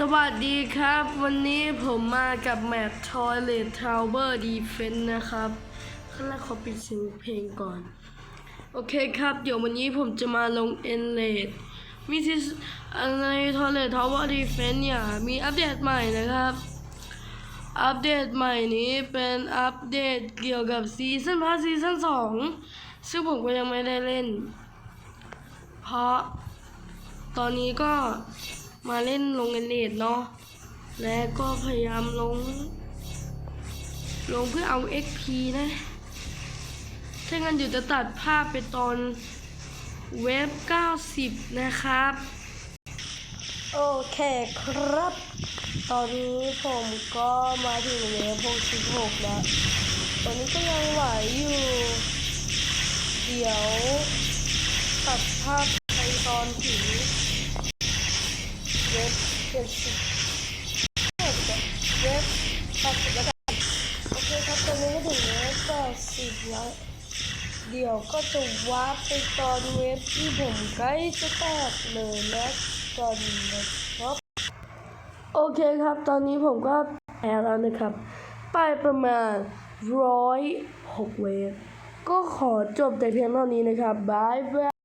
สวัสดีครับ วันนี้ผมมากับแมป Toilet Tower Defense นะครับขั้นแรกขอปิดเสียงเพลงก่อน โอเคครับ เดี๋ยววันนี้ผมจะมาลง e n l a t วิธีใน Toilet Tower Defense เนี่ย มีอัปเดตใหม่นะครับ อัปเดตใหม่นี้เป็นอัปเดตเกี่ยวกับซีซั่นพาซีซั่น2ซึ่งผมก็ยังไม่ได้เล่น เพราะตอนนี้ก็ มาเล่นลงเอเลดเนาะ และก็พยายามลง ลงเพื่อเอา XP นะ ถ้างั้นเดี๋ยวจะตัดภาพไปตอนเว็บ 90 นะครับ โอเคครับ ตอนนี้ผมก็มาถึงเว็บ66แล้ว ตอนนี้ก็ยังไหวอยู่ เดี๋ยวตัดภาพไปตอนถึง เว็บเจ็ดสิเว็บแปดสิบแล้วกันโอเคครับตอนนี้ก็ถึงเว็บแปดสิบแล้วเดี๋ยวก็จะวาร์ปไปตอนเว็บที่ผมใกล้จะแตกเลยแล้วกันนะครับโอเคครับตอนนี้ผมก็แพ้แล้วนะครับ ไปประมาณร้อยหกเวฟก็ขอจบแต่เพียงเท่านี้นะครับบายบาย